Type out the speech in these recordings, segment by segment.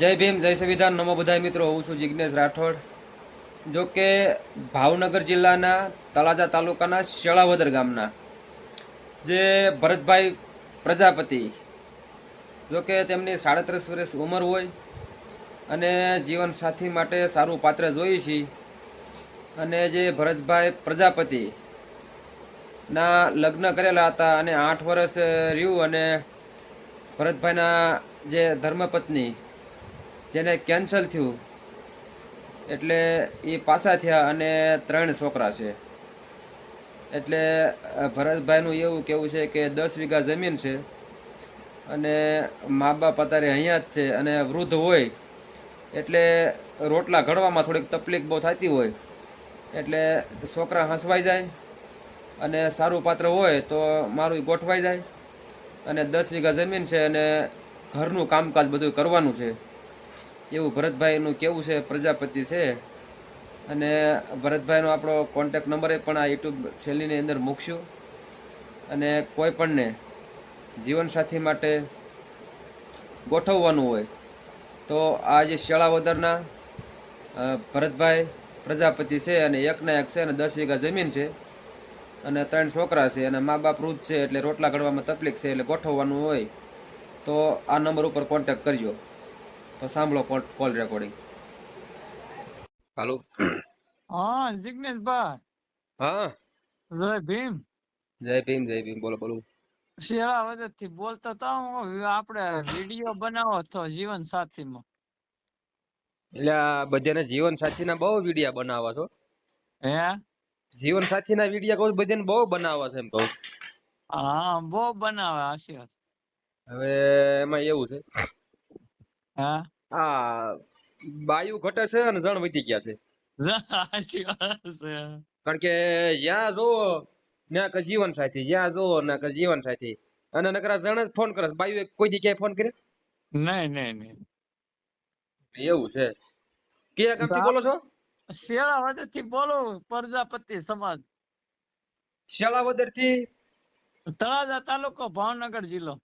જય ભીમ, જય સંવિધાન. નમો બધા મિત્રો, હું છું જિજ્ઞેશ રાઠોડ. જો કે ભાવનગર જિલ્લાના તળાજા તાલુકાના શેળાવદર ગામના જે ભરતભાઈ પ્રજાપતિ, જો કે તેમની સાડત્રીસ વર્ષ ઉંમર હોય અને જીવનસાથી માટે સારું પાત્ર જોઈએ છીએ અને જે ભરતભાઈ પ્રજાપતિ ના લગ્ન કરેલા હતા અને આઠ વર્ષ રહ્યું અને ભરતભાઈના જે ધર્મપત્ની જેને કેન્સલ થયું. એટલે એ પાછા થયા અને ત્રણ છોકરા છે. એટલે ભરતભાઈનું એવું કેવું છે કે દસ વીઘા જમીન છે અને મા બાપ અત્યારે અહીંયા જ છે અને વૃદ્ધ હોય. એટલે રોટલા ઘડવામાં થોડીક તકલીફ બહુ થતી હોય. એટલે છોકરા હસવાઈ જાય અને સારું પાત્ર હોય તો મારું ગોઠવાઈ જાય. અને દસ વીઘા જમીન છે અને ઘરનું કામકાજ બધું કરવાનું છે. એવું ભરતભાઈનું કેવું છે પ્રજાપતિ છે? અને ભરતભાઈનો આપણો કોન્ટેક નંબર પણ આ યુટ્યુબ છેલ્લીની અંદર મૂકશું. અને કોઈ પણને જીવનસાથી માટે ગોઠવવાનું હોય તો આ જે શેળાવદરના અ, ભરતભાઈ પ્રજાપતિ છે અને એકના એક છે અને દસ વીઘા જમીન છે અને ત્રણ છોકરા છે અને મા બાપ વૃદ્ધ છે એટલે રોટલા ઘડવામાં તકલીફ છે એટલે ગોઠવવાનું હોય તો આ નંબર ઉપર કોન્ટેક કરજો. તો સાંભળો કોલ રેકોર્ડિંગ હાલો. હા જિગ્નેશભાઈ. હા. જય ભીમ. જય ભીમ જય ભીમ. બોલો બોલો. શેરાવદરથી બોલતો તો આપણે વીડિયો બનાવો તો જીવન સાથીમાં. એટલે બધાને જીવન સાથીના બહુ વિડીયા બનાવવા છો. હે? જીવન સાથીના વિડીયા કહું બધાને બહુ બનાવવા છે એમ કહું. હા બહુ બનાવે હશે હવે એમાં એવું છે. હા? આ બાયુ ઘટે છે અને જણ વધી ગયા છે. કારણ કે જ્યાં જો ત્યાં કે જીવન સાથી જ્યાં જો ના કે જીવન સાથી. અને નકરા જણ જ ફોન કરે. બાયુ કોઈ દી ક્યાંય ફોન કરે નહીં નહીં નહીં. એવું છે. કયા ગામથી બોલો છો? શેરાવદરથી બોલો પ્રજાપતિ સમાજ. શેળાવદરથી તળાજા તાલુકો ભાવનગર જિલ્લો.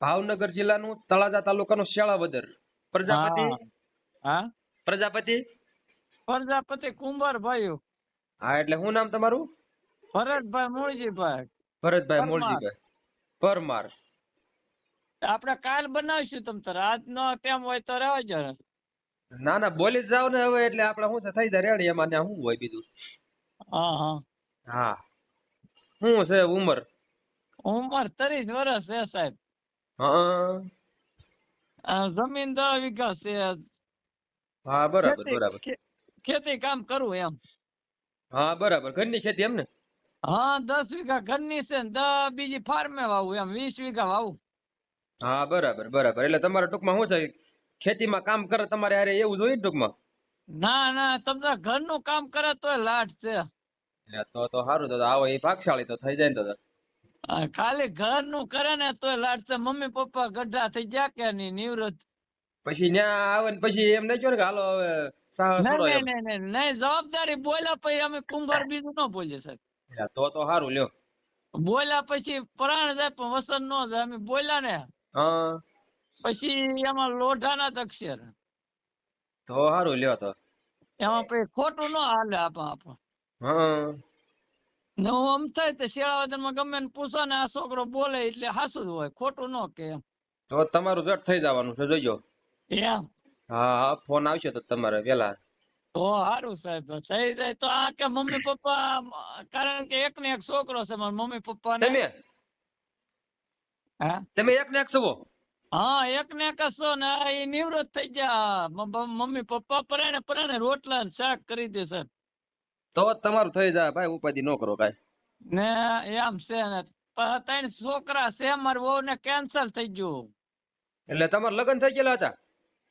ભાવનગર જિલ્લાનું તળાજા તાલુકાનું શેળાવદર. પ્રજાપતિ? હા. પ્રજાપતિ? પ્રજાપતિ કુંભાર ભાઈ. હા એટલે શું નામ તમારું? ભરતભાઈ મૂળજીભાઈ. ભરતભાઈ. મૂળજીભાઈ. પરમાર. આપણે કાલ બનાવીશું તમ તારે. આજનો ટાઈમ હોય તો રહેવા જરા. ના ના બોલી જ જાવ ને હવે એટલે આપણે શું છે થઈ જાય રેડી. એમાં ને શું હોય બીજું? હા હા. હા. શું છે ઉંમર? ઉંમર ત્રીસ વર્ષ છે સાહેબ. હા. આ જમીન દસ વીઘા છે. હા બરાબર બરાબર. ખેતી કામ કરવું એમ. હા બરાબર. ઘરની ખેતી એમ ને? હા દસ વીઘા ઘરની છે ને દસ બીજી ફાર્મે વાવું એમ વીસ વીઘા વાવું. હા બરાબર બરાબર. એટલે તમારે ટૂંકમાં શું છે? ખેતીમાં કામ કરે તમારે હારે એવું જોઈએ ટૂંકમાં? ના ના તમને ઘરનું કામ કરે તોય લાટ છે. તો તો સારું તો તો આવો એ ભાગશાળી તો થઈ જાય ને તો તો. ખાલી ઘરનું કરે ને તો લાડશે. મમ્મી પપ્પા ગઢા થઈ ગયા કે ની નિવૃત્ત. પછી ન્યા આવે ને પછી એમ નહીં કે હાલો હવે નહીં જવાબદારી બોલ્યા પછી અમે કુંભાર બીજું ન બોલીએ સાહેબ તો તો સારું લ્યો. બોલ્યા પછી પ્રાણ જાય પણ વસન ન જાય. અમે બોલ્યા ને. હા. પછી એમાં લોઢાના ના અક્ષર તો સારું લ્યો તો. એમાં પછી ખોટું ન હાલે આપણ આપણ હા. ને હું આમ થાય તો શેળાવદરમાં ગમે ને પૂછો ને આ છોકરો બોલે એટલે હાસું જ હોય ખોટું ન કે તો તમારું જટ થઈ જવાનું છે જોજો. એમ? હા ફોન આવશે તો તમારે વેલા. તો સારું સાહેબ થઈ જાય. તો આ કે મમ્મી પપ્પા કારણ કે એક ને એક છોકરો છે મારા મમ્મી પપ્પા તમે? હા? તમે એક ને એક છો? હા એક ને એક છો ને એ નિવૃત્ત થઈ ગયા. મમ્મી પપ્પા પરાણે પરાણે રોટલા ને શાક કરી દે સાહેબ. તો તમારું થઈ જાય ભાઈ ઉપાધિ ન કરો કાંઈ. ને એમ છે ને ત્રણ છોકરા છે મારી વહુ ને કેન્સર થઈ ગયું. એટલે તમારે લગ્ન થઈ ગયેલા હતા?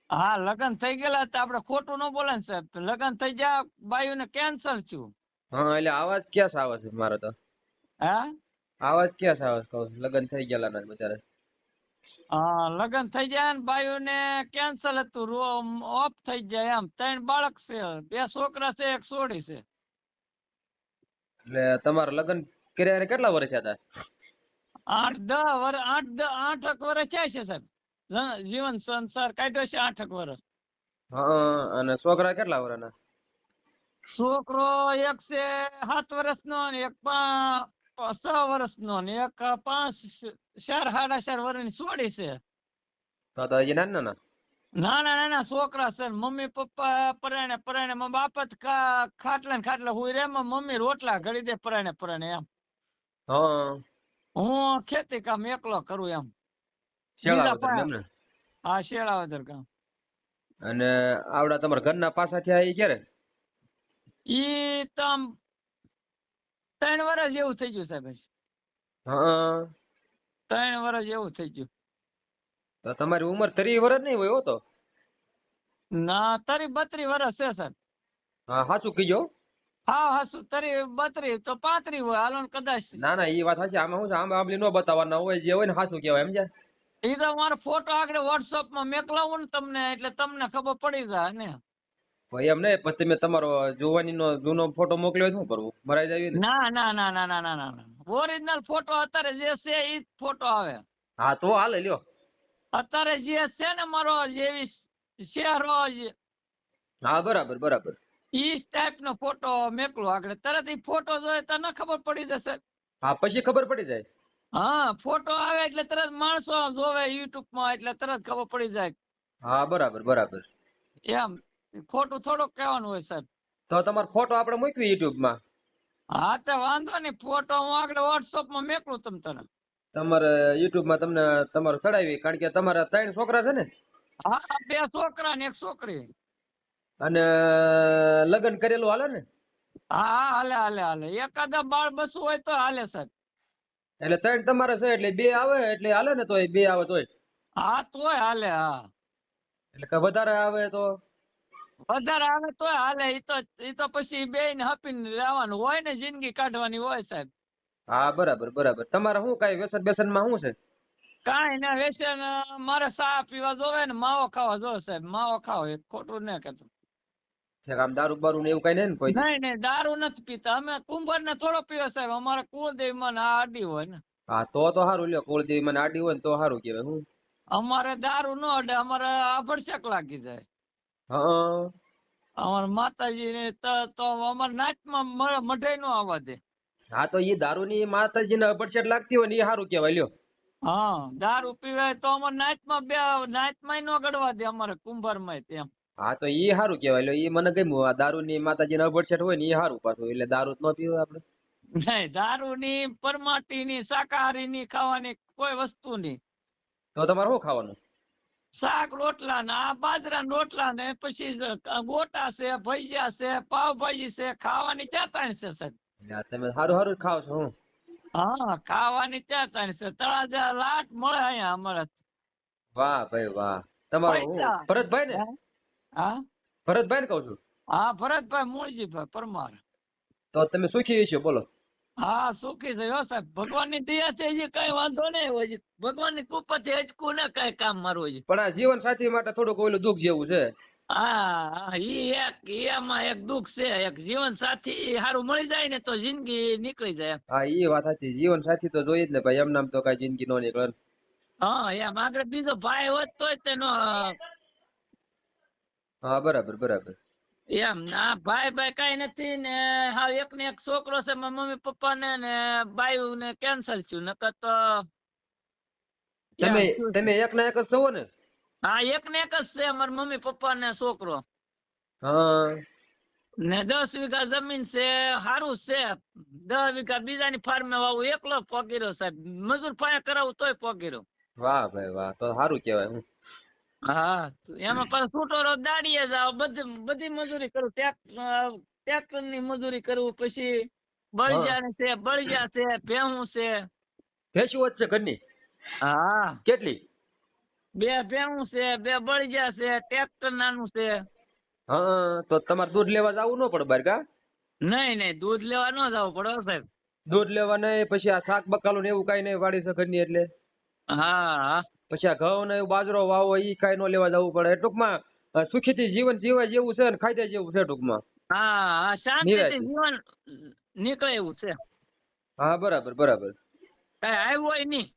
હા લગ્ન થઈ ગયેલા હતા આપડે ખોટું ન બોલે ને સાહેબ. લગ્ન થઈ ગયા બાયુ ને કેન્સર થયું. હા એટલે આવાજ ક્યાં આવે છે મારે તો. હા? આવાજ ક્યાં આવે કહું લગ્ન થઈ ગયેલા ના બચારે હા લગ્ન થઈ જાય ને બાયુ ને કેન્સર હતું ઓફ થઈ જાય એમ. ત્રણ બાળક છે બે છોકરા છે એક છોડી છે. એટલે તમારે લગ્ન કર્યા એને કેટલા વર્ષ થયા? હતા આઠ દસ વર્ષ આઠ દસ આઠ એક વર્ષ થયા છે સાહેબ. જ- જીવન સંસાર કાઢ્યો છે આઠક વર્ષ હા અને છોકરા કેટલા વર્ષના છોકરો એક છે સાત વર્ષનો ને એક પા- છ વર્ષનો ને એક પાંચ ચાર સાડા ચાર વર્ષની છોડી છે. તો તો હજી નાના નાના નાના નાના છોકરા છે મમ્મી પપ્પા પરાણે પરાણે બાપા જ ખાટલા ને ખાટલા હોય રે મમ્મી રોટલા ઘડી દે પરાણે પરાણે એમ. હું. ખેતી કામ એકલો કરું એમ. હા શેળાવદર કામ અને આવડા તમારા ઘરના પાસા થયા એ ક્યારે? ઈ તમ ત્રણ વર્ષ એવું થઈ ગયું સાહેબ. હા. ત્રણ વર્ષ એવું થઈ ગયું. તો તમારી ઉંમર ત્રીસ વર્ષ નહીં હોય તો. ના તારી બત્રી વર્ષ છે સર હા હાસુ કીજો. બત્રી તો પાંત્રી હોય ફોટો આગળ WhatsApp માં ને તમને એટલે તમને ખબર પડી જાય ને. ભાઈ એમ નહીં પછી મેં તમારો જોવાની નો જૂનો ફોટો મોકલ્યો શું કરવું મરાઈ જાવી ના? ના ના ના ના ના ના ઓરિજિનલ ફોટો અત્યારે જે છે એ ફોટો આવે. હા તો હાલે લ્યો. અત્યારે જે છે ને મારો જેવી શહેરો હા બરાબર બરાબર. ઈ ટાઈપ નો ફોટો મેકલો આગળ. તરત ઈ ફોટો જોય તો ન ખબર પડી જશે. હા પછી ખબર પડી જાય? હા ફોટો આવે એટલે તરત માણસો જોવે યુટ્યુબમાં એટલે તરત ખબર પડી જાય. હા બરાબર બરાબર. એમ ખોટું થોડુંક કહેવાનું હોય સાહેબ. તો તમારો ફોટો આપણે મૂકવી યુટ્યુબમાં? હા તો વાંધો નહીં. ફોટો હું આગળ વોટ્સઅપમાં મેકલું તમ તને તમારે યુટ્યુબમાં તમને તમારે ચડાવી કારણ કે તમારા ત્રણ છોકરા છે ને? હા બે છોકરા ને એક છોકરી. અને લગ્ન કરેલું હાલે ને? હા હા હાલે હાલે હાલે. એકાદા બાળ બસું હોય તો હાલે સાહેબ. એટલે ત્રણ તમારે છે એટલે બે આવે એટલે હાલે ને તોય બે આવે તોય? હા તોય હાલે હા. એટલે કે વધારે આવે તો? વધારે આવે તોય હાલે ઈ તો ઈ તો પછી બે ને હપીને રહેવાનું હોય ને જિંદગી કાઢવાની હોય સાહેબ. હા બરાબર બરાબર. તમારે શું કઈ વ્યસન બેસનમાં શું છે? કાંઈ ના વ્યસન મારે ચા પીવા જોવે ને માવો ખાવા જોવે સાહેબ. માવો ખાવ ખોટું ન ઠેક આમ દારૂ બારૂ ને એવું કઈ નહીં ને કોઈ? નહીં નહીં દારૂ નથી પીતા. અમે કુંભાર ને થોડો પીવે સાહેબ. અમારે કુળદેવી માં આ આડી હોય ને. હા તો તો સારું લ્યો. કુળદેવી મને આડી હોય ને તો સારું કેવાય હું? અમારે દારૂ નો અડે અમારે આભડશક લાગી જાય. હા. અમારે માતાજી ને તો અમારે નાચમાં મઢાઈ નો આવવા દે હા તો એ દારૂ ની માતાજી ને અપડસેટ લાગતી હોય ને એ સારું કહેવાય લ્યો. હા દારૂ પીવાય તો અમારે નાચમાં બે નાચમાં નો ગડવા દે અમારે કુંભારમાં તેમ. હા તો એ સારું કહેવાય લ્યો. એ મને ગમ્યું આ દારૂ ની માતાજી ને અપડસેટ હોય ને એ સારું પાછું એટલે દારૂ ન પીવું આપણે. નહીં દારૂ ની પરમાટી ની શાકાહારી ની ખાવાની કોઈ વસ્તુ ની તો તમારે શું ખાવાનું? શાક રોટલા ને આ બાજરા રોટલા ને પછી ગોટા છે ભજીયા છે પાવભાજી છે ખાવાની ક્યાં ત્રણ છે સાહેબ? તમે સારું સારું ખાવ છો હું? હા ખાવાની ત્યાં તાણ છે. તળાજા લાટ મળે અહીંયા અમારે. વાહ ભાઈ વાહ. તમારો હું? ભરતભાઈ ને? હા? ભરતભાઈ ને કહું છું? હા ભરતભાઈ મૂળજીભાઈ પરમાર. તો તમે સુખી છો બોલો. હા સુખી છે. હો સાહેબ ભગવાનની દયા છે હજી કઈ વાંધો નહીં હોય. ભગવાનની કૃપા થી અટકું ને કઈ કામ મારું હજી પણ આ જીવન સાથી માટે થોડુંક ઓલું દુઃખ જેવું છે. હા ઈ એક એમાં એક દુઃખ છે એક જીવન સાથી સારું મળી જાય ને તો જિંદગી નીકળી જાય હા એ વાત સાચી જીવન સાથી તો જોઈએ જ ને ભાઈ એમ નામ તો કઈ જિંદગી નો નીકળે હા એમ આગળ બીજો ભાઈ હોત તોય તેનો હા બરાબર બરાબર એમ ના ભાઈ ભાઈ કઈ નથી ને હા એક ને એક છોકરો છે મારા મમ્મી પપ્પા ને ને બાયું ને કેન્સર થયું નકર તો. તમે એક ના એક જ છો ને હા એક ને એક જ છે મારા મમ્મી પપ્પા ને છોકરો. હા. ને દસ વીઘા જમીન છે સારું છે. દસ વીઘા બીજાની ફાર્મે વાવું એકલો પગીરો સાહેબ. મજૂર પાયા કરાવું તોય પગીરો. વાહ ભાઈ વાહ તો સારું કહેવાય હું. હા એમાં પાછો છૂટો રોજ દાડીએ જાવ બધી બધી મજૂરી કરું. ટ્રેક્ટરની મજૂરી કરું પછી બળિયા છે બળિયા છે ભેહું છે. ભેંસું વચ્ચે છે ઘરની? હા. કેટલી? બે ભેણું છે બે બળિયા છે ટ્રેક્ટર નાનું છે. હા તો તમારે દૂધ લેવા જવું ન પડે બારકા નહીં નહીં દૂધ લેવા ન જવું પડે સાહેબ. દૂધ લેવા નહીં પછી આ શાક બકાલું ને એવું કઈ નહીં વાડી છે ઘરની એટલે. હા. પછી આ ઘઉં ને બાજરો વાવો ઈ કઈ નો લેવા જવું પડે. ટૂંકમાં સુખીથી જીવન જીવાય જેવું છે ને ખાઈ જેવું છે ટૂંકમાં. હા શાંતિથી નિરાંતે. જીવન નીકળે એવું છે. હા બરાબર બરાબર. કઈ આવ્યું હોય નહીં.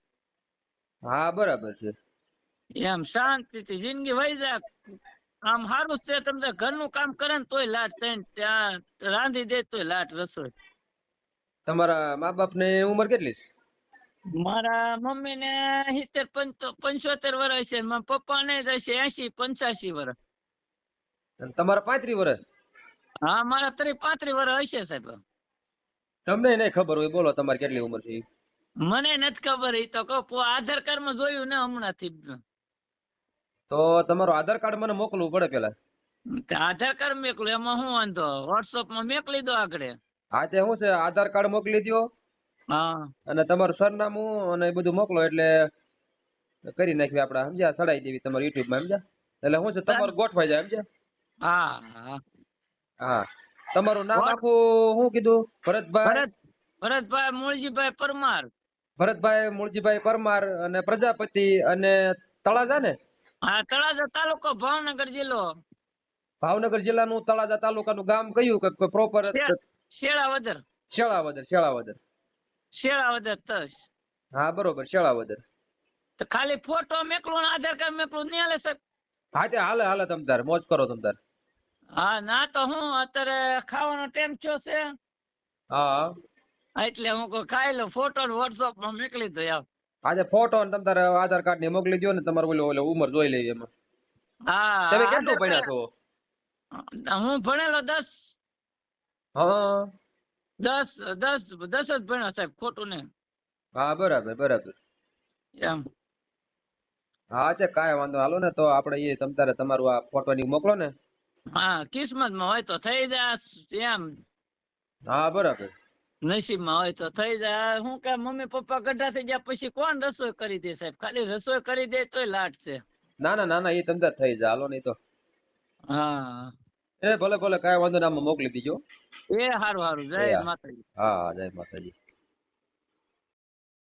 હા બરાબર છે. એમ શાંતિથી જિંદગી વહી જાય. આમ સારું છે તમને ઘરનું કામ કરે ને તોય લાટ તૈન ત્યાં રાંધી દે તોય લાટ રસોઈ. તમારા મા બાપ ને ઉંમર કેટલી છે? મારા મમ્મી ને સિત્તેર પંચોતેર વર્ષ છે મારા પપ્પા ને હશે એસી પંચ્યાસી વર્ષ. તમારા પાંત્રી વર્ષ? હા મારા ત્રી પાંત્રી વર્ષ હશે સાહેબ. તમને નહીં ખબર હોય બોલો તમારી કેટલી ઉંમર છે મને નથી ખબર એ તો કહું પો- આધાર કાર્ડમાં જોયું ને હમણાંથી. તો તમારું આધાર કાર્ડ મને મોકલવું પડે પેલા. આધાર કાર્ડ મોકલું એમાં શું વાંધો? વોટ્સઅપમાં મોકલી દો આગળ. હા તે શું છે? આધાર કાર્ડ મોકલી દો હા. અને તમારું સરનામું અને એ બધું મોકલો એટલે કરી નાખવી આપણે સમજ્યા? સડાઈ દેવી તમારું યુટ્યુબમાં સમજ્યા? એટલે શું છે? તમારું ગોઠવાઈ જાય સમજ્યા? હા હા. હા. તમારું નામ આખું શું કીધું? ભરતભાઈ? ભરત ભરતભાઈ મૂળજીભાઈ પરમાર. ભરતભાઈ મૂળજીભાઈ પરમાર અને પ્રજાપતિ અને તળાજા ને? હા તળાજા તાલુકો ભાવનગર જિલ્લો. ભાવનગર જિલ્લાનું તળાજા તાલુકાનું ગામ કયું કે પ્રોપર શેળાવદર. શેળાવદર શેળાવદર. શેળાવદર તસ. હા બરોબર શેળાવદર. તો ખાલી ફોટો મેકલું આધાર કાર્ડ મેકલું નહીં હાલે સાહેબ? હા તે હાલે હાલે તમ તાર મોજ કરો તમ તાર. હા ના તો હું અત્યારે ખાવાનો ટાઈમ થયો છે. હા. એટલે હું ખાઈ લઉં ફોટો વોટ્સઅપમાં મોકલી દો યાર આજે ફોટો ને તમે તારે આધાર કાર્ડ ને મોકલી દો ને તમારું ઓલો ઓલો ઉંમર જોઈ લઈએ એમાં. હા તમે કેટલું ભણ્યા છો? હું ભણેલો દસ. હા. દસ દસ દસ જ ભણ્યો સાહેબ ખોટું ને હા બરાબર બરાબર. એમ. હા તે કાંઈ વાંધો હાલો ને તો આપણે એ તમ તારે તમારું આ ફોટો ની મોકલો ને. હા કિસ્મતમાં હોય તો થઈ જાય એમ. હા બરાબર. નસીબમાં હોય તો થઈ જાય. હું કે મમ્મી પપ્પા ગઢા થઈ ગયા પછી કોણ રસોઈ કરી દે સાહેબ? ખાલી રસોઈ કરી દે તોય લાટ છે. ના ના ના ના એ તમ થઈ જાય. હાલો નહીં તો. હા. એ ભલે ભલે કાંઈ વાંધો ના મોકલી દીજો. એ હારું સારું જય માતાજી. હા જય માતાજી.